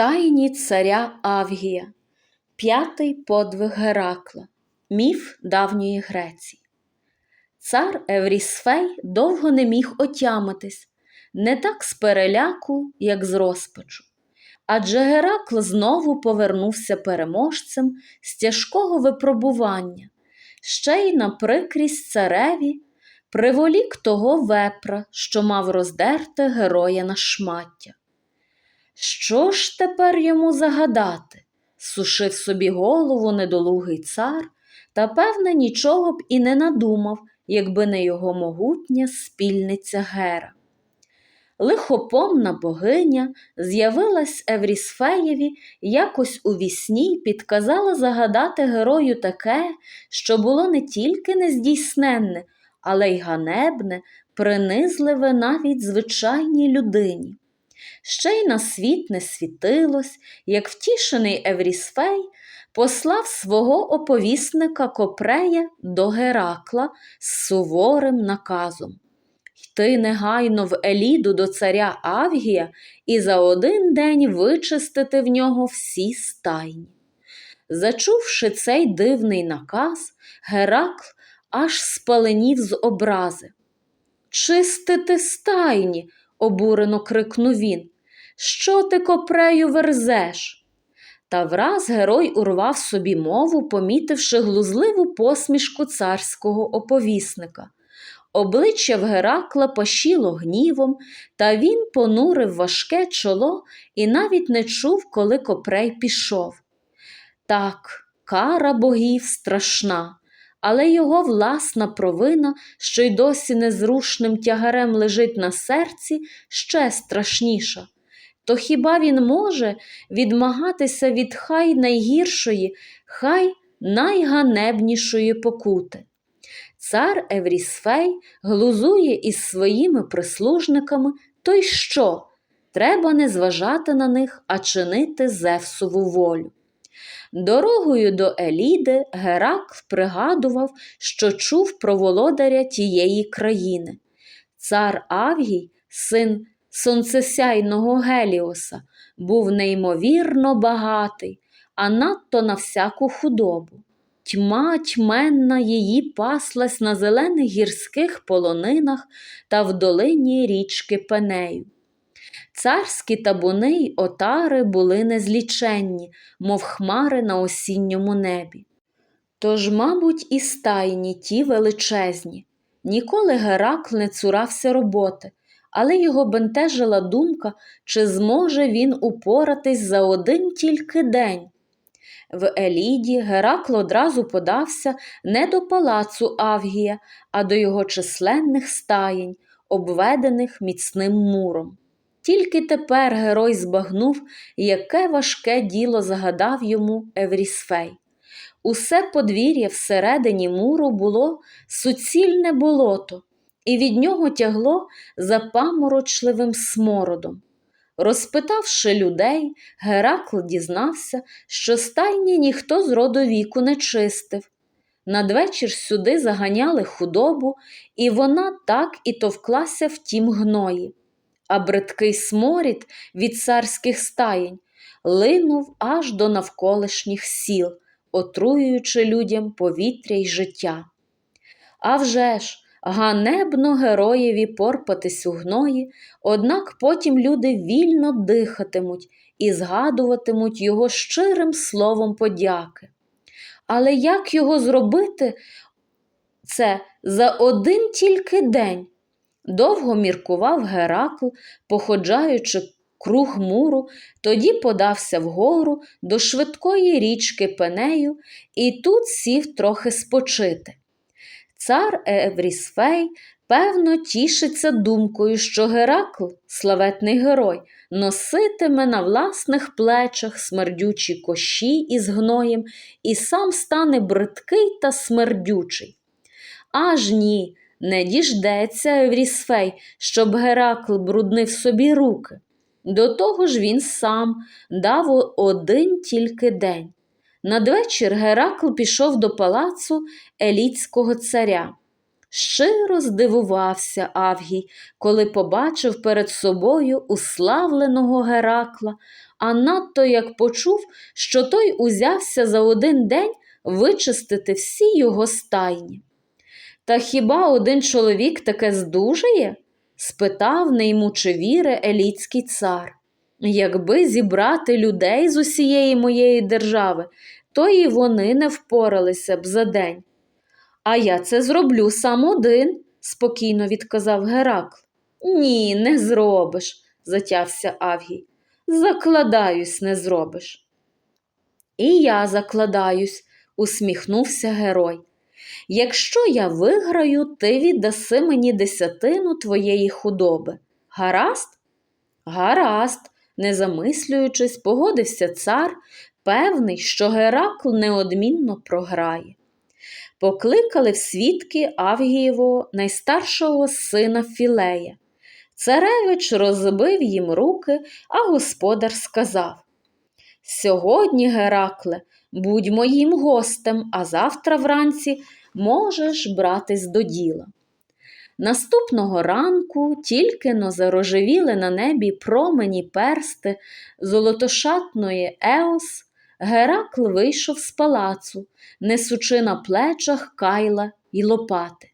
Стайні царя Авгія, п'ятий подвиг Геракла, міф давньої Греції. Цар Еврісфей довго не міг отямитись, не так з переляку, як з розпачу. Адже Геракл знову повернувся переможцем з тяжкого випробування, ще й на прикрість цареві приволік того вепра, що мав роздерти героя на шмаття. Що ж тепер йому загадати? сушив собі голову недолугий цар, та, певне, нічого б і не надумав, якби не його могутня спільниця Гера. Лихопомна богиня з'явилась Еврісфеєві якось у вісні й підказала загадати герою таке, що було не тільки нездійсненне, але й ганебне, принизливе навіть звичайній людині. Ще й на світ не світилось, як втішений Еврісфей послав свого оповісника Копрея до Геракла з суворим наказом. Йти негайно в Еліду до царя Авгія і за один день вичистити в нього всі стайні. Зачувши цей дивний наказ, Геракл аж спаленів з образи. Чистити стайні, обурено крикнув він. Що ти копрею верзеш? Та враз герой урвав собі мову, помітивши глузливу посмішку царського оповісника. Обличчя в Геракла пашіло гнівом, та він понурив важке чоло і навіть не чув, коли копрей пішов. Так, кара богів страшна, але його власна провина, що й досі незрушним тягарем лежить на серці, ще страшніша. То хіба він може відмагатися від хай найгіршої, хай найганебнішої покути? Цар Еврісфей глузує із своїми прислужниками, то й що? Треба не зважати на них, а чинити Зевсову волю. Дорогою до Еліди Геракл пригадував, що чув про володаря тієї країни. Цар Авгій, син сонцесяйного Геліоса, був неймовірно багатий, а надто на всяку худобу. Тьма тьменна її паслась на зелених гірських полонинах та в долині річки Пенею. Царські табуни й отари були незліченні, мов хмари на осінньому небі. Тож, мабуть, і стайні ті величезні. Ніколи Геракл не цурався роботи, але його бентежила думка, чи зможе він упоратись за один тільки день. В Еліді Геракл одразу подався не до палацу Авгія, а до його численних стаєнь, обведених міцним муром. Тільки тепер герой збагнув, яке важке діло загадав йому Еврісфей. Усе подвір'я всередині муру було суцільне болото, і від нього тягло запаморочливим смородом. Розпитавши людей, Геракл дізнався, що стайні ніхто з роду віку не чистив. Надвечір сюди заганяли худобу, і вона так і товклася в тім гної. А бридкий сморід від царських стаєнь линув аж до навколишніх сіл, отруюючи людям повітря й життя. А вже ж, ганебно героєві порпатись у гної, однак потім люди вільно дихатимуть і згадуватимуть його щирим словом подяки. Але як його зробити це за один тільки день? Довго міркував Геракл, походжаючи круг муру, тоді подався вгору до швидкої річки Пенею і тут сів трохи спочити. Цар Еврісфей, певно, тішиться думкою, що Геракл, славетний герой, носитиме на власних плечах смердючі кощі із гноєм і сам стане бридкий та смердючий. Аж ні, не діждеться Еврісфей, щоб Геракл бруднив собі руки. До того ж він сам дав один тільки день. Надвечір Геракл пішов до палацу еліцького царя. Щиро здивувався Авгій, коли побачив перед собою уславленого Геракла, а надто як почув, що той узявся за один день вичистити всі його стайні. Та хіба один чоловік таке здужає? спитав, не ймучи віри еліцький цар. Якби зібрати людей з усієї моєї держави, то і вони не впоралися б за день. А я це зроблю сам один, спокійно відказав Геракл. Ні, не зробиш, затявся Авгій. Закладаюсь, не зробиш. І я закладаюсь, усміхнувся герой. Якщо я виграю, ти віддаси мені десятину твоєї худоби. Гаразд? Гаразд, не замислюючись, погодився цар, певний, що Геракл неодмінно програє. Покликали в свідки Авгієвого найстаршого сина Філея. Царевич розбив їм руки, а господар сказав Сьогодні, Геракле, будь моїм гостем, а завтра вранці можеш братись до діла. Наступного ранку тільки но зарожевіли на небі промені персти золотошатної Еос, Геракл вийшов з палацу, несучи на плечах кайла й лопати.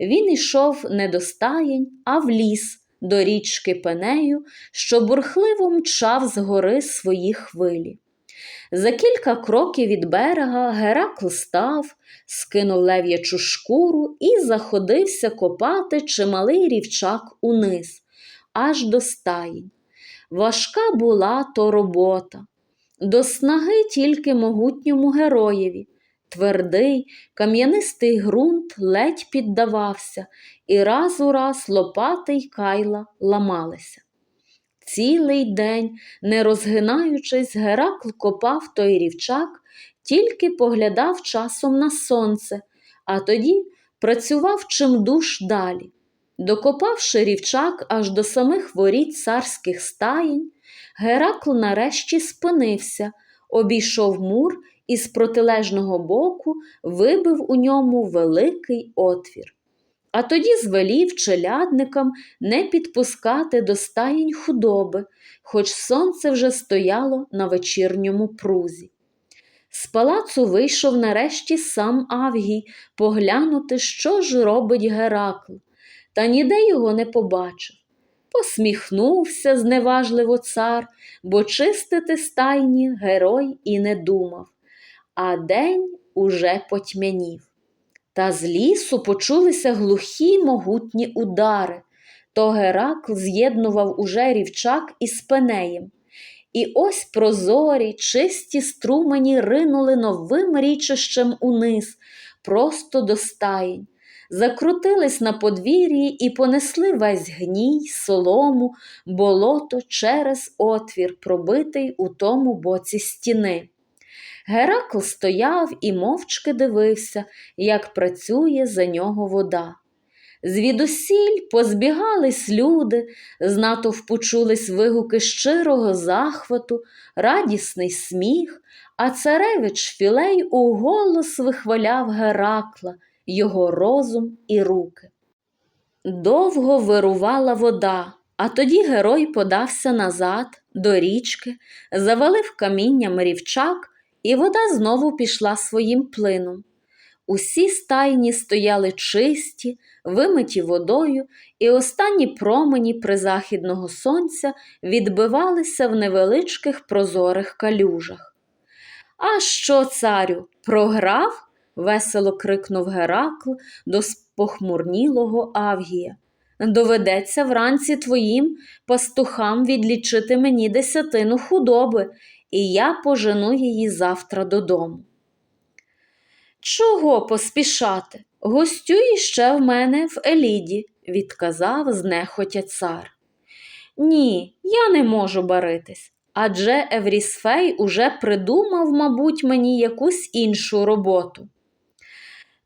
Він ішов не до стаєнь, а в ліс, до річки Пенею, що бурхливо мчав з гори свої хвилі. За кілька кроків від берега Геракл став, скинув лев'ячу шкуру і заходився копати чималий рівчак униз, аж до стаїнь. Важка була то робота. До снаги тільки могутньому героєві. Твердий, кам'янистий ґрунт ледь піддавався, і раз у раз лопати й кайла ламалися. Цілий день, не розгинаючись, Геракл копав той рівчак, тільки поглядав часом на сонце, а тоді працював чимдуж далі. Докопавши рівчак аж до самих воріт царських стаїнь, Геракл нарешті спинився, обійшов мур і з протилежного боку вибив у ньому великий отвір. А тоді звелів челядникам не підпускати до стаїнь худоби, хоч сонце вже стояло на вечірньому прузі. З палацу вийшов нарешті сам Авгій поглянути, що ж робить Геракл, та ніде його не побачив. Посміхнувся зневажливо цар, бо чистити стайні герой і не думав, а день уже потьмянів. Та з лісу почулися глухі могутні удари. То Геракл з'єднував уже рівчак із пенеєм. І ось прозорі, чисті струмені ринули новим річищем униз, просто до стаїнь, закрутились на подвір'ї і понесли весь гній, солому, болото через отвір, пробитий у тому боці стіни. Геракл стояв і мовчки дивився, як працює за нього вода. Звідусіль позбігались люди, з натовпу чулись вигуки щирого захвату, радісний сміх, а царевич Філей уголос вихваляв Геракла, його розум і руки. Довго вирувала вода, а тоді герой подався назад до річки, завалив камінням рівчак, і вода знову пішла своїм плином. Усі стайні стояли чисті, вимиті водою, і останні промені призахідного сонця відбивалися в невеличких прозорих калюжах. А що, царю, програв? весело крикнув Геракл до спохмурнілого Авгія. Доведеться вранці твоїм пастухам відлічити мені десятину худоби, і я пожену її завтра додому. Чого поспішати? Гостюй ще в мене в Еліді, відказав знехотя цар. Ні, я не можу баритись, адже Еврісфей уже придумав, мабуть, мені якусь іншу роботу.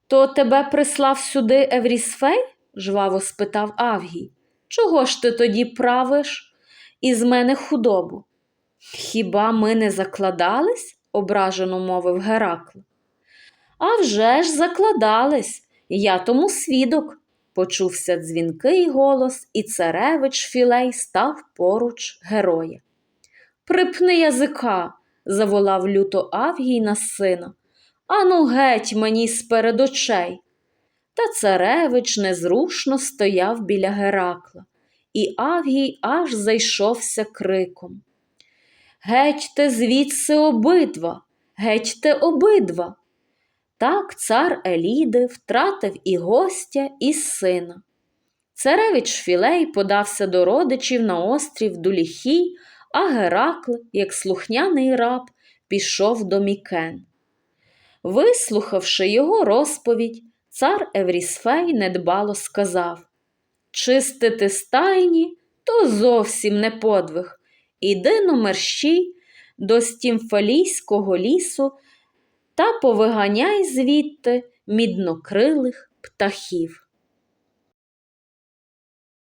То тебе прислав сюди Еврісфей? жваво спитав Авгій. Чого ж ти тоді правиш із мене худобу? Хіба ми не закладались? ображено мовив Геракл. «А вже ж закладались, я тому свідок, почувся дзвінкий голос, і царевич Філей став поруч героя. Припни язика, заволав люто Авгій на сина. Ану геть мені сперед очей. Та царевич незрушно стояв біля Геракла, і Авгій аж зайшовся криком. Гетьте звідси обидва, гетьте обидва. Так цар Еліди втратив і гостя, і сина. Царевич Філей подався до родичів на острів Дуліхій, а Геракл, як слухняний раб, пішов до Мікен. Вислухавши його розповідь, цар Еврісфей недбало сказав Чистити стайні то зовсім не подвиг. Іди но мерщій до стімфалійського лісу та повиганяй звідти міднокрилих птахів.